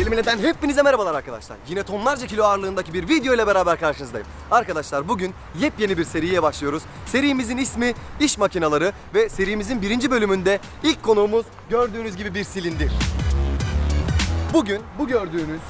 Delimine'den hepinize merhabalar arkadaşlar. Yine tonlarca kilo ağırlığındaki bir video ile beraber karşınızdayım. Arkadaşlar bugün yepyeni bir seriye başlıyoruz. Serimizin ismi İş Makinaları ve serimizin birinci bölümünde ilk konuğumuz gördüğünüz gibi bir silindir. Bugün bu gördüğünüz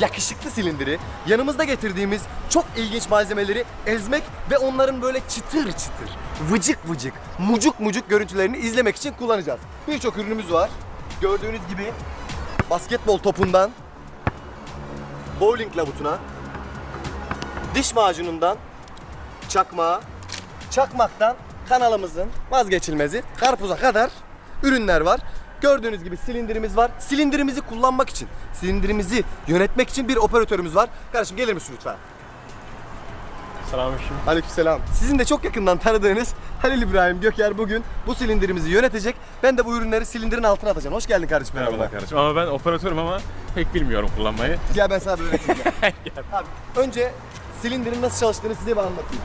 yakışıklı silindiri yanımızda getirdiğimiz çok ilginç malzemeleri ezmek ve onların böyle çıtır çıtır, vıcık vıcık, mucuk mucuk görüntülerini izlemek için kullanacağız. Birçok ürünümüz var. Gördüğünüz gibi basketbol topundan bowling lavutuna, diş macunundan çakmağa, çakmaktan kanalımızın vazgeçilmezi karpuza kadar ürünler var. Gördüğünüz gibi silindirimiz var. Silindirimizi kullanmak için, silindirimizi yönetmek için bir operatörümüz var. Kardeşim gelir misin lütfen? Selamünaleyküm. Aleykümselam. Sizin de çok yakından tanıdığınız Halil İbrahim Göker bugün bu silindirimizi yönetecek. Ben de bu ürünleri silindirin altına atacağım. Hoş geldin kardeşim. Merhabalar kardeşim. Ama ben operatörüm ama pek bilmiyorum kullanmayı. Gel ben sana bir öğreteyim. gel. abi, önce silindirin nasıl çalıştığını size bir anlatayım.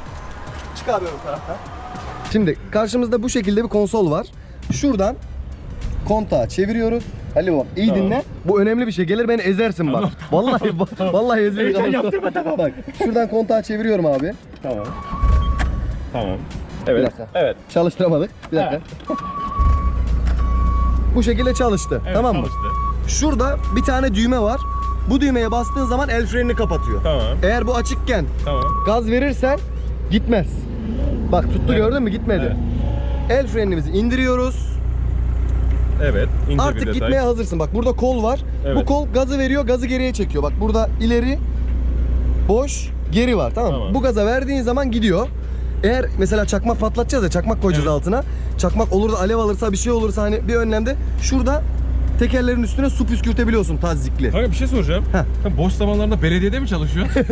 Çık abi ön taraftan. Şimdi karşımızda bu şekilde bir konsol var. Şuradan kontağı çeviriyoruz. Ali bak iyi Tamam. dinle. Bu önemli bir şey. Gelir beni ezersin bak. Vallahi vallahi ezerim. yaptırma tamam. Bak şuradan kontağı çeviriyorum abi. Tamam. Tamam. Evet. Bir dakika. Evet. Çalıştıramadık. Bir dakika. Bu şekilde çalıştı. evet tamam mı? çalıştı. Şurada bir tane düğme var. Bu düğmeye bastığın zaman el frenini kapatıyor. Tamam. Eğer bu açıkken Tamam. gaz verirsen gitmez. Bak tuttu Evet. gördün mü? Gitmedi. El frenimizi indiriyoruz. Evet. İnce Artık bir detay. gitmeye hazırsın. Bak burada kol var. Bu Evet. kol gazı veriyor, gazı geriye çekiyor. Bak burada ileri boş, geri var. Tamam, mı? Tamam. Bu gaza verdiğin zaman gidiyor. Eğer mesela çakmak patlatacağız ya çakmak koyacağız Evet. altına. Çakmak olur da alev alırsa bir şey olursa hani bir önlemde şurada tekerlerin üstüne su püskürtebiliyorsun tazikli. Kanka bir şey soracağım. Heh. Sen boş zamanlarında belediyede mi çalışıyorsun?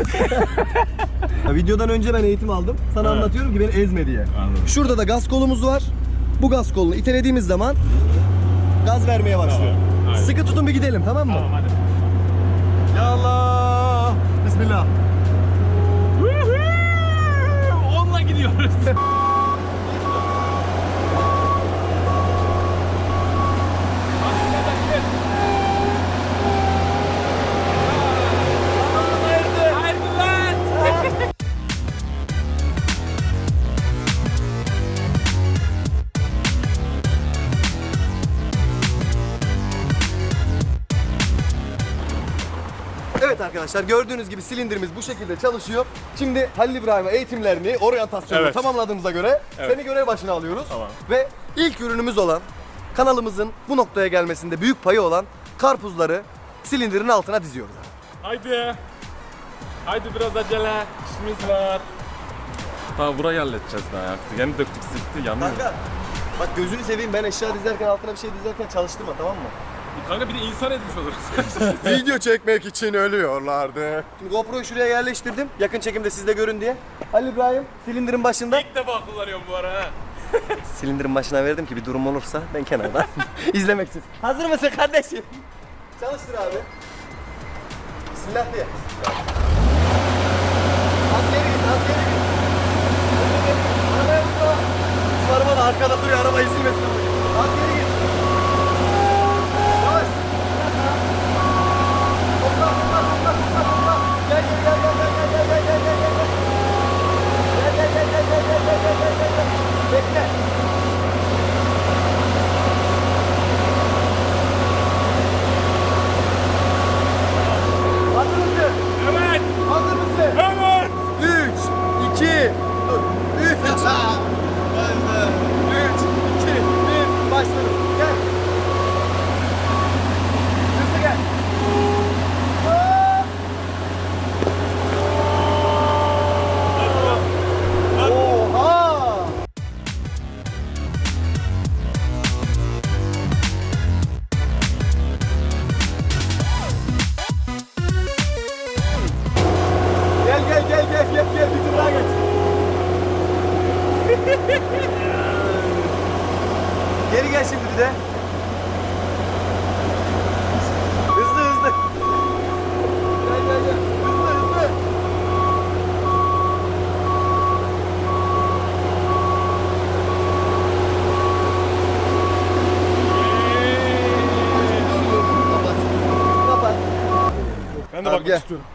Ya Videodan önce ben eğitim aldım. Sana Ha. anlatıyorum ki beni ezme diye. Anladım. Şurada da gaz kolumuz var. Bu gaz kolunu itelediğimiz zaman gaz vermeye başlıyor. Tamam, aynen. Sıkı tutun bir gidelim tamam mı? Tamam hadi. Ya Allah. Bismillah. Onunla gidiyoruz. arkadaşlar gördüğünüz gibi silindirimiz bu şekilde çalışıyor. Şimdi Halil İbrahim'e eğitimlerini, oryantasyonunu Evet. tamamladığımıza göre Evet. seni görev başına alıyoruz. Tamam. Ve ilk ürünümüz olan kanalımızın bu noktaya gelmesinde büyük payı olan karpuzları silindirin altına diziyoruz. Haydi. Haydi biraz acele. İşimiz var. Tamam burayı halledeceğiz daha ya. Yeni döktük silti yanıyor. Kanka bak gözünü seveyim ben eşya dizerken altına bir şey dizerken çalıştırma tamam mı? Kanka bir de insan etmiş oluruz. Video çekmek için ölüyorlardı. Şimdi GoPro'yu şuraya yerleştirdim. Yakın çekimde siz de görün diye. Halil İbrahim silindirin başında. İlk defa kullanıyorum bu ara ha. Silindirin başına verdim ki bir durum olursa ben kenardan izlemek için. Hazır mısın kardeşim? Çalıştır abi. Bismillah diye. Az geri git, az geri git. Arabaya vurma. Bizim araba da arkada duruyor, arabayı silmesin. Az geri git. Ben de bakmak gel. istiyorum.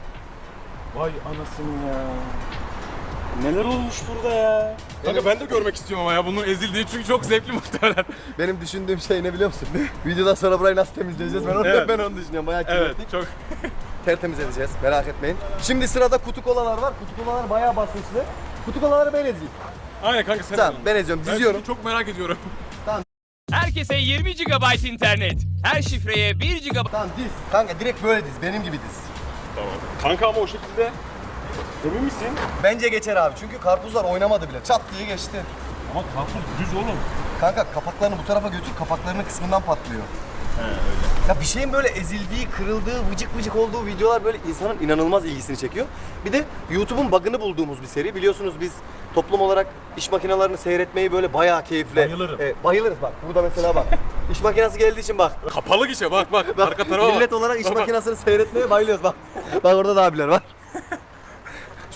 Vay anasını ya. Neler olmuş burada ya? Kanka ben de görmek istiyorum ama ya bunun ezildiği çünkü çok zevkli muhtemelen. Benim düşündüğüm şey ne biliyor musun? Videodan sonra burayı nasıl temizleyeceğiz? Ben onu, Evet. ben onu düşünüyorum. Bayağı evet kirlettik. çok. Tertemiz edeceğiz. Merak etmeyin. Şimdi sırada kutu kolalar var. Kutu kolalar bayağı basınçlı. Kutu kolaları ben ezeyim. Aynen kanka sen Tamam ben eziyorum. Ben Diziyorum. çünkü çok merak ediyorum. Herkese 20 GB internet. Her şifreye 1 GB Tamam diz. Kanka direkt böyle diz. Benim gibi diz. Tamam. Kanka ama o şekilde emin misin? Bence geçer abi. Çünkü karpuzlar oynamadı bile. Çat diye geçti. Ama karpuz düz oğlum. Kanka kapaklarını bu tarafa götür. Kapaklarının kısmından patlıyor. Ya bir şeyin böyle ezildiği, kırıldığı, vıcık vıcık olduğu videolar böyle insanın inanılmaz ilgisini çekiyor. Bir de YouTube'un bug'ını bulduğumuz bir seri. Biliyorsunuz biz toplum olarak iş makinelerini seyretmeyi böyle bayağı keyifle. Bayılırım. E, bayılırız bak. Burada mesela bak. İş makinesi geldiği için bak. Kapalı gişe bak bak. Bak, Arka tarafa bak. millet olarak iş Bak, bak. makinesini seyretmeye bayılıyoruz bak. Bak orada da abiler var.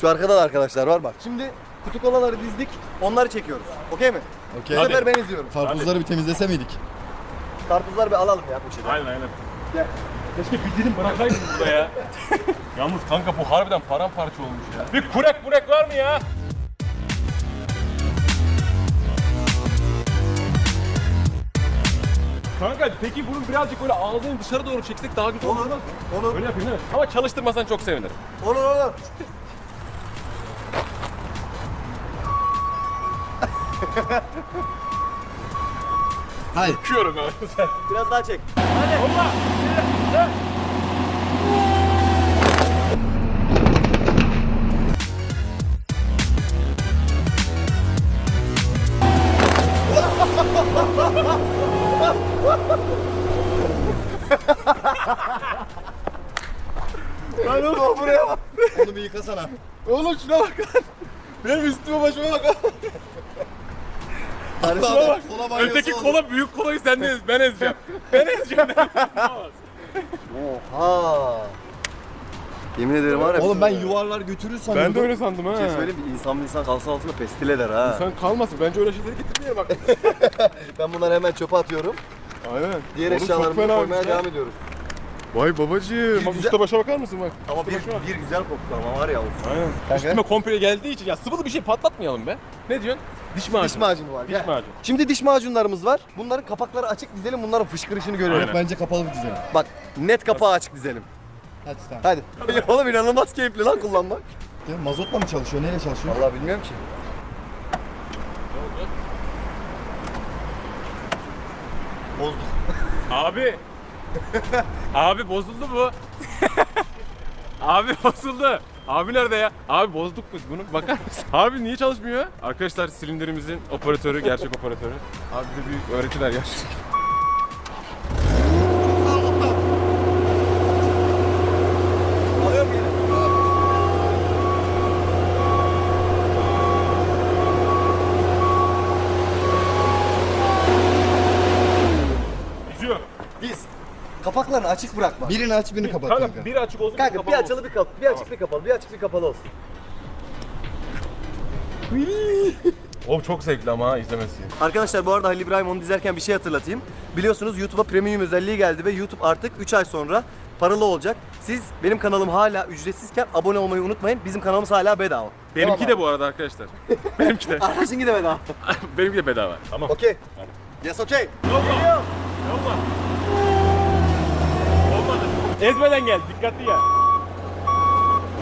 Şu arkada da arkadaşlar var bak. Şimdi kutu kolaları dizdik. Onları çekiyoruz. Okey mi? Okey. Bu sefer ben izliyorum. Karpuzları bir temizlese miydik? Karpuzları bir alalım ya poşete. Aynen aynen. Gel. Keşke bir dilim bırakaydın burada ya. Yalnız kanka bu harbiden paramparça olmuş ya. Bir kurek burek var mı ya? Kanka peki bunun birazcık böyle ağzını dışarı doğru çeksek daha güzel olur mu? Olur. Öyle yapayım değil mi? Ama çalıştırmasan çok sevinirim. Olur olur. Hayır. Bakıyorum abi sen. Biraz daha çek. Allah! Lan oğlum buraya bak. Onu bir yıkasana. Oğlum şuna bak lan. Benim üstüme başıma bak. Kardeşim Şuna bak. Kola banyosu Öteki oldu. kola büyük kolayı sen de ez. Ben ezeceğim. Ben ezeceğim. Oha. Yemin ederim var ya. Oğlum ben yuvarlar götürür sanıyordum. ben de öyle sandım ha. Bir şey söyleyeyim mi? İnsan bir insan kalsın altında pestil eder ha. Sen kalmasın. Bence öyle şeyleri getirmeyelim bak. Ben bunları hemen çöpe atıyorum. Aynen. Diğer Oğlum eşyalarımızı koymaya ya. devam ediyoruz. Vay babacığım. Bak güzel- usta başa bakar mısın bak. Ama bir, bir güzel koktu ama var ya. Of. Aynen. Üstüme komple geldiği için ya sıvılı bir şey patlatmayalım be. Ne diyorsun? Diş macunu. Diş macunu var. Diş Gel. macunu. Şimdi diş macunlarımız var. Bunların kapakları açık dizelim. Bunların fışkırışını görelim. Aynen. Bence kapalı bir dizelim. Bak net kapağı açık dizelim. Hadi tamam. Hadi. Oğlum inanılmaz keyifli lan kullanmak. Ya, mazotla mı çalışıyor? Neyle çalışıyor? Vallahi bilmiyorum ki. Bozduk. Abi. Abi bozuldu bu. Abi bozuldu. Abi nerede ya? Abi bozduk biz bunu. Bakar mısın? Abi niye çalışmıyor? Arkadaşlar silindirimizin operatörü, gerçek operatörü. Abi bize büyük öğretiler gerçekten. Alıyorum yine. Yüzüyor. Diz. Kapaklarını açık bırakma. Birini aç birini kapat Kanka kanka. biri açık olsun. Kanka kapalı bir olsun. açılı bir kapalı, bir açık bir kapalı, bir açık bir kapalı olsun. Oğlum çok zevkli ama ha izlemesi. Arkadaşlar bu arada Halil İbrahim onu dizerken bir şey hatırlatayım. Biliyorsunuz YouTube'a premium özelliği geldi ve YouTube artık 3 ay sonra paralı olacak. Siz benim kanalım hala ücretsizken abone olmayı unutmayın. Bizim kanalımız hala bedava. Benimki Tamam de bu arada arkadaşlar. Benimki de. Arkadaşınki de bedava. Benimki de bedava. Tamam. Okey. Yes okey. Yolla. Olmadı. Ezmeden gel. Dikkatli gel.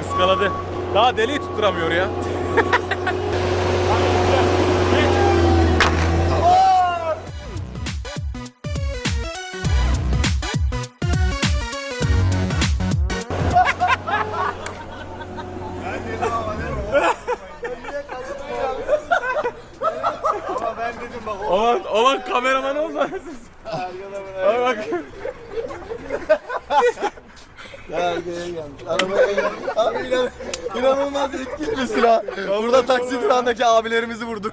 Iskaladı. Daha deliği tutturamıyor ya. Olan, olan kameraman oldu. Ay bak. Gel gel gel. Arabaya gel. Abi inan, inanılmaz etkili bir silah. Burada taksi durağındaki abilerimizi vurduk.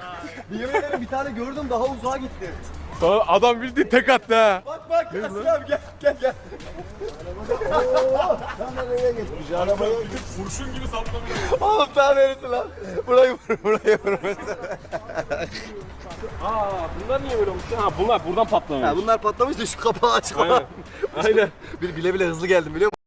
Yemin ederim bir tane gördüm daha uzağa gitti. Sonra adam bildiğin tek attı ha. Bak bak Yasin abi gel gel gel. Tam nereye geçmiş arabaya Kurşun gibi saplamıyor. Oğlum daha neresi lan? Burayı vur, burayı vur. Aa bunlar niye böyle olmuş? Ha bunlar buradan patlamış. Ya bunlar patlamış da şu kapağı açık Aynen. Aynen. Bir bile bile hızlı geldim biliyor musun?